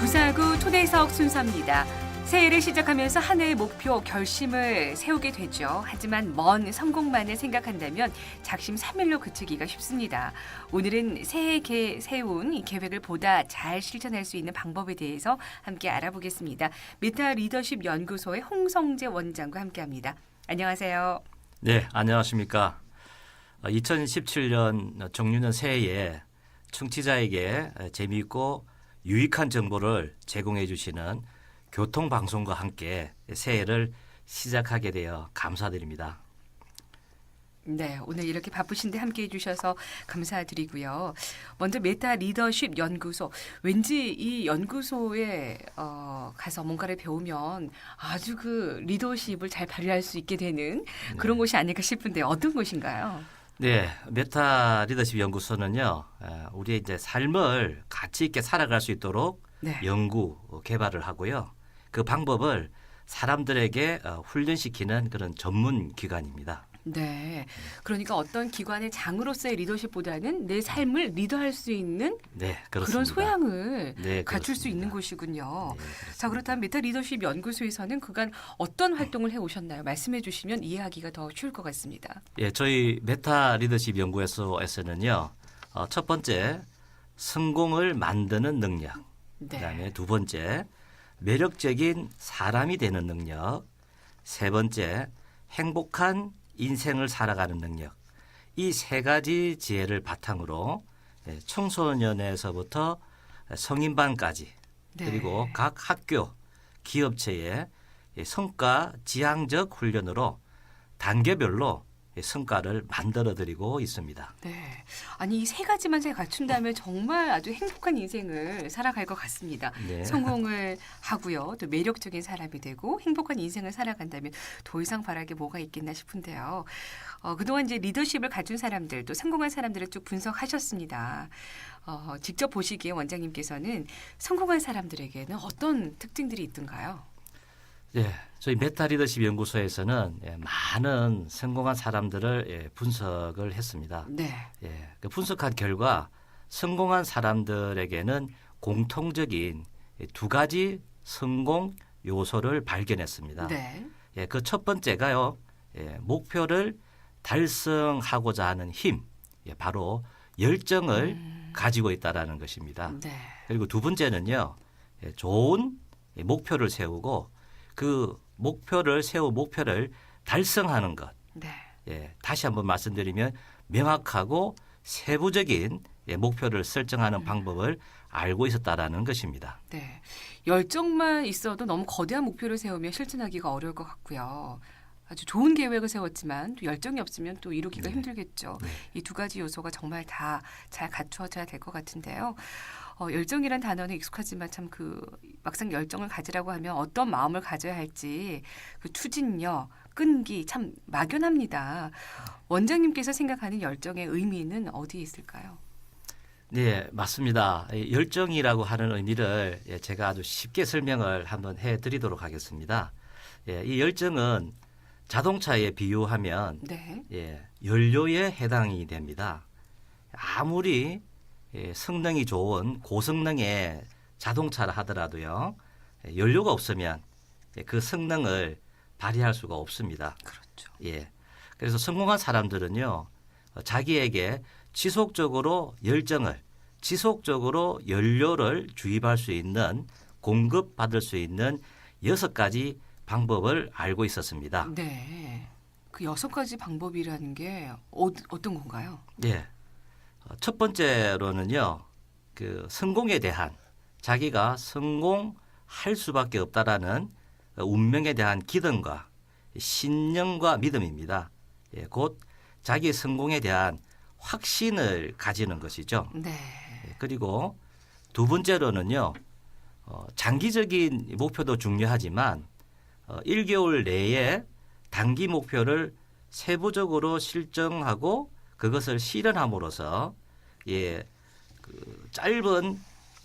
분석 순서입니다. 새해를 시작하면서 한 해의 목표, 결심을 세우게 되죠. 하지만 먼 성공만을 생각한다면 작심 삼일로 그치기가 쉽습니다. 오늘은 새해에 개- 세운 이 계획을 보다 잘 실천할 수 있는 방법에 대해서 함께 알아보겠습니다. 메타 리더십 연구소의 홍성재 원장과 함께합니다. 안녕하세요. 네, 안녕하십니까. 2017년 정유년 새해에 청취자에게 재미있고 유익한 정보를 제공해 주시는 교통방송과 함께 새해를 시작하게 되어 감사드립니다. 네, 오늘 이렇게 바쁘신데 함께 해주셔서 감사드리고요. 먼저 메타 리더십 연구소. 왠지 이 연구소에 어, 가서 뭔가를 배우면 아주 그 리더십을 잘 발휘할 수 있게 되는 그런 곳이 아닐까 싶은데 어떤 곳인가요? 네, 메타 리더십 연구소는요, 에, 우리의 이제 삶을 가치 있게 살아갈 수 있도록 네. 연구 어, 개발을 하고요. 그 방법을 사람들에게 어, 훈련시키는 그런 전문 기관입니다. 네. 그러니까 어떤 기관의 장으로서의 리더십보다는 내 삶을 리더할 수 있는 네, 그런 그렇습니다. 소양을 네, 갖출 수 그렇습니다. 있는 곳이군요. 네, 그렇습니다. 자 그렇다면 메타 리더십 연구소에서는 그간 어떤 활동을 해 오셨나요? 말씀해 주시면 이해하기가 더 쉬울 것 같습니다. 예, 저희 메타 리더십 연구소에서는요, 어, 첫 번째 성공을 만드는 능력, 네. 그다음에 두 번째 매력적인 사람이 되는 능력, 세 번째 행복한 인생을 살아가는 능력. 이 세 가지 지혜를 바탕으로 예, 청소년에서부터 성인반까지 네. 그리고 각 학교, 기업체의 이 성과 지향적 훈련으로 단계별로 이 성과를 만들어 드리고 있습니다. 네. 아니 이 세 가지만 잘 갖춘다면 정말 아주 행복한 인생을 살아갈 것 같습니다. 네. 성공을 하고요. 또 매력적인 사람이 되고 행복한 인생을 살아간다면 더 이상 바랄 게 뭐가 있겠나 싶은데요. 어, 그동안 이제 리더십을 갖춘 사람들 또 성공한 사람들을 쭉 분석하셨습니다. 어, 직접 보시기에 원장님께서는 성공한 사람들에게는 어떤 특징들이 있던가요? 예, 저희 메타 리더십 연구소에서는 예, 많은 성공한 사람들을 예, 분석을 했습니다. 네. 예, 그 분석한 결과 성공한 사람들에게는 공통적인 예, 두 가지 성공 요소를 발견했습니다. 네. 예, 그 첫 번째가요, 예, 목표를 달성하고자 하는 힘, 예, 바로 열정을 가지고 있다라는 것입니다. 네. 그리고 두 번째는요, 예, 좋은 예, 목표를 세우고 그 목표를 세우 목표를 달성하는 것. 네. 예, 다시 한번 말씀드리면 명확하고 세부적인 예, 목표를 설정하는 방법을 알고 있었다라는 것입니다. 네. 열정만 있어도 너무 거대한 목표를 세우면 실천하기가 어려울 것 같고요. 아주 좋은 계획을 세웠지만 또 열정이 없으면 또 이루기가 네. 힘들겠죠. 네. 이두 가지 요소가 정말 다 잘 갖추어져야 될 것 같은데요. 어, 열정이란 단어는 익숙하지만 참 그 막상 열정을 가지라고 하면 어떤 마음을 가져야 할지 그 추진력, 끈기 참 막연합니다. 원장님께서 생각하는 열정의 의미는 어디에 있을까요? 네, 맞습니다. 이 열정이라고 하는 의미를 예, 제가 아주 쉽게 설명을 한번 해 드리도록 하겠습니다. 예, 이 열정은 자동차에 비유하면 네. 예, 연료에 해당이 됩니다. 아무리 예, 성능이 좋은 고성능의 자동차라 하더라도요, 예, 연료가 없으면 예, 그 성능을 발휘할 수가 없습니다. 그렇죠. 예. 그래서 성공한 사람들은요, 어, 자기에게 지속적으로 열정을, 지속적으로 연료를 주입할 수 있는, 공급받을 수 있는 여섯 가지 방법을 알고 있었습니다. 네. 그 여섯 가지 방법이라는 게 어, 어떤 건가요? 예. 어, 첫 번째로는요, 그 성공에 대한 자기가 성공할 수밖에 없다라는 어, 운명에 대한 기대과 신념과 믿음입니다. 예, 곧 자기 성공에 대한 확신을 가지는 것이죠. 네. 예, 그리고 두 번째로는요, 어, 장기적인 목표도 중요하지만 어, 1개월 내에 단기 목표를 세부적으로 실정하고 그것을 실현함으로써 예, 그 짧은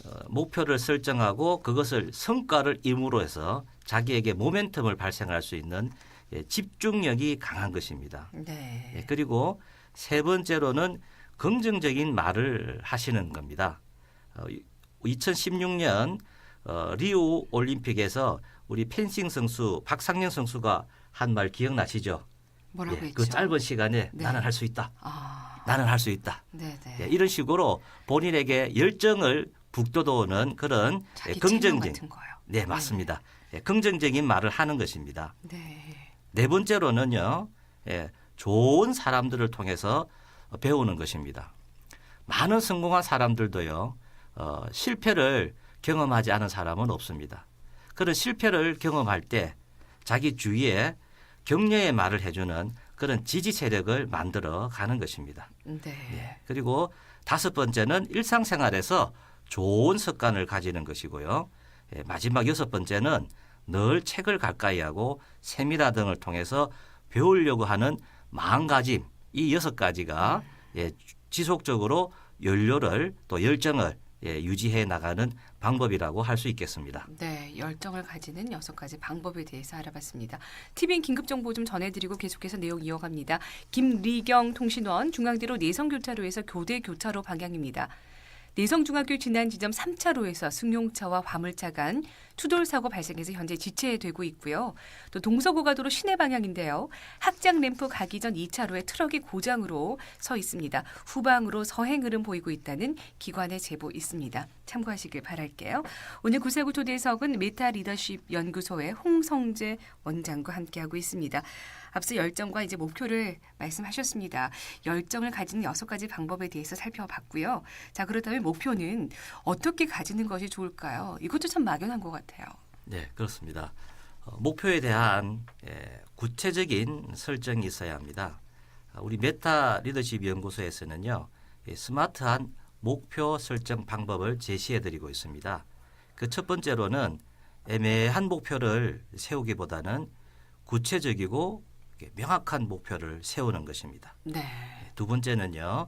어, 목표를 설정하고 그것을 성과를 임으로 해서 자기에게 모멘텀을 발생할 수 있는 예, 집중력이 강한 것입니다. 네. 예, 그리고 세 번째로는 긍정적인 말을 하시는 겁니다. 어, 2016년 어, 리우 올림픽에서 우리 펜싱 선수 박상영 선수가 한 말 기억나시죠? 뭐라고 예, 했죠? 그 짧은 시간에 네. 나는 할 수 있다. 아, 나는 할 수 있다. 네, 네. 예, 이런 식으로 본인에게 열정을 북돋우는 그런 예, 자기 긍정적 긍정적 같은 거요. 네 맞습니다. 예, 긍정적인 말을 하는 것입니다. 네. 네 번째로는요, 예, 좋은 사람들을 통해서 배우는 것입니다. 많은 성공한 사람들도요, 어, 실패를 경험하지 않은 사람은 없습니다. 그런 실패를 경험할 때 자기 주위에 격려의 말을 해주는 그런 지지 세력을 만들어 가는 것입니다. 네. 예, 그리고 다섯 번째는 일상생활에서 좋은 습관을 가지는 것이고요. 예, 마지막 여섯 번째는 늘 책을 가까이 하고 세미나 등을 통해서 배우려고 하는 마음가짐 이 여섯 가지가 예, 지속적으로 연료를 또 열정을 예, 유지해 나가는 방법이라고 할 수 있겠습니다. 네, 열정을 가지는 여섯 가지 방법에 대해서 알아봤습니다. TVN 긴급 정보 좀 전해드리고 계속해서 내용 이어갑니다. 김리경 통신원 중앙대로 내성 교차로에서 교대 교차로 방향입니다. 내성중학교 지난 지점 3차로에서 승용차와 화물차 간 추돌 사고 발생해서 현재 지체되고 있고요. 또 동서고가도로 시내 방향인데요. 학장 램프 가기 전 2차로에 트럭이 고장으로 서 있습니다. 후방으로 서행 흐름 보이고 있다는 기관의 제보 있습니다. 참고하시길 바랄게요. 오늘 구세구 초대석은 메타 리더십 연구소의 홍성재 원장과 함께하고 있습니다. 앞서 열정과 이제 목표를 말씀하셨습니다. 열정을 가지는 여섯 가지 방법에 대해서 살펴봤고요. 자, 그렇다면 목표는 어떻게 가지는 것이 좋을까요? 이것도 참 막연한 것 같아요. 네, 그렇습니다. 어, 목표에 대한 예, 구체적인 설정이 있어야 합니다. 아, 우리 메타 리더십 연구소에서는요, 이 스마트한 목표 설정 방법을 제시해 드리고 있습니다. 그 첫 번째로는 애매한 목표를 세우기보다는 구체적이고 명확한 목표를 세우는 것입니다. 네. 두 번째는요,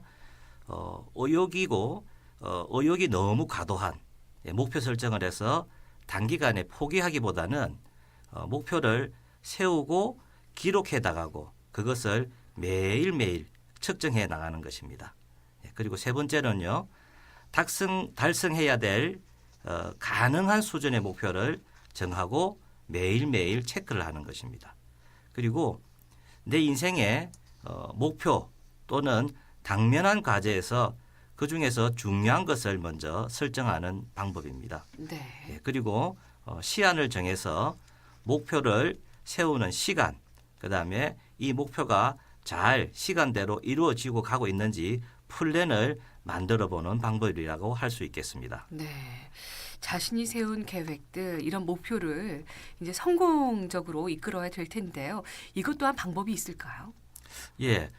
어, 의욕이고 어, 의욕이 너무 과도한 예, 목표 설정을 해서 단기간에 포기하기보다는 어, 목표를 세우고 기록해 나가고 그것을 매일매일 측정해 나가는 것입니다. 예, 그리고 세 번째는요, 달성, 달성해야 될 어, 가능한 수준의 목표를 정하고 매일매일 체크를 하는 것입니다. 그리고 내 인생의 어, 목표 또는 당면한 과제에서 그 중에서 중요한 것을 먼저 설정하는 방법입니다. 네. 예, 그리고 어, 시한을 정해서 목표를 세우는 시간, 그 다음에 이 목표가 잘 시간대로 이루어지고 가고 있는지 플랜을 만들어 보는 방법이라고 할 수 있겠습니다. 네. 자신이 세운 계획들 이런 목표를 이제 성공적으로 이끌어야 될 텐데요. 이것 또한 방법이 있을까요? 예,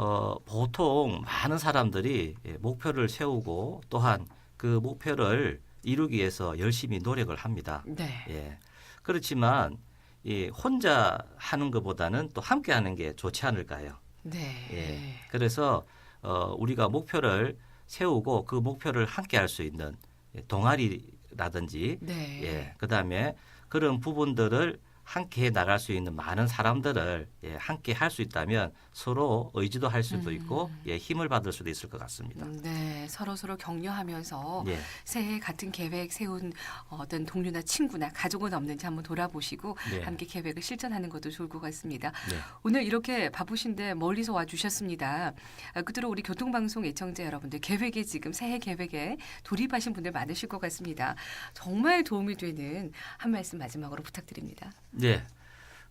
어, 보통 많은 사람들이 예, 목표를 세우고 또한 그 목표를 이루기 위해서 열심히 노력을 합니다. 네. 예. 그렇지만 이 혼자 하는 것보다는 또 함께 하는 게 좋지 않을까요? 네. 예. 그래서 어, 우리가 목표를 세우고 그 목표를 함께 할 수 있는 예, 동아리라든지 네. 예, 그다음에 그런 부분들을 함께 해 나갈 수 있는 많은 사람들을 예, 함께 할 수 있다면 서로 의지도 할 수도 있고 예, 힘을 받을 수도 있을 것 같습니다. 음, 네, 서로 서로 격려하면서 예, 새해 같은 계획 세운 어떤 동료나 친구나 가족은 없는지 한번 돌아보시고 네. 함께 계획을 실천하는 것도 좋을 것 같습니다. 네. 오늘 이렇게 바쁘신데 멀리서 와 주셨습니다. 아, 끝으로 우리 교통방송 애청자 여러분들 계획에 지금 새해 계획에 돌입하신 분들 많으실 것 같습니다. 정말 도움이 되는 한 말씀 마지막으로 부탁드립니다. 네.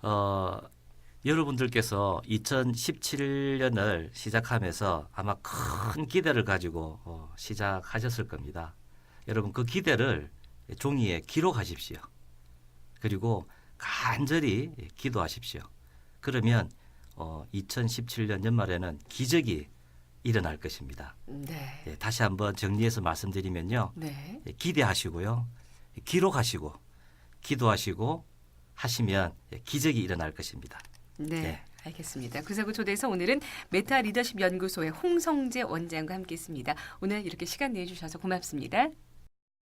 어, 여러분들께서 2017년을 시작하면서 아마 큰 기대를 가지고 어, 시작하셨을 겁니다. 여러분 그 기대를 종이에 기록하십시오. 그리고 간절히 기도하십시오. 그러면 어, 2017년 연말에는 기적이 일어날 것입니다. 네. 예, 다시 한번 정리해서 말씀드리면요. 네. 예, 기대하시고요. 기록하시고 기도하시고 하시면 예, 기적이 일어날 것입니다. 네. 네. 알겠습니다. 구사구 초대에서 오늘은 메타 리더십 연구소의 홍성재 원장과 함께했습니다. 오늘 이렇게 시간 내주셔서 고맙습니다.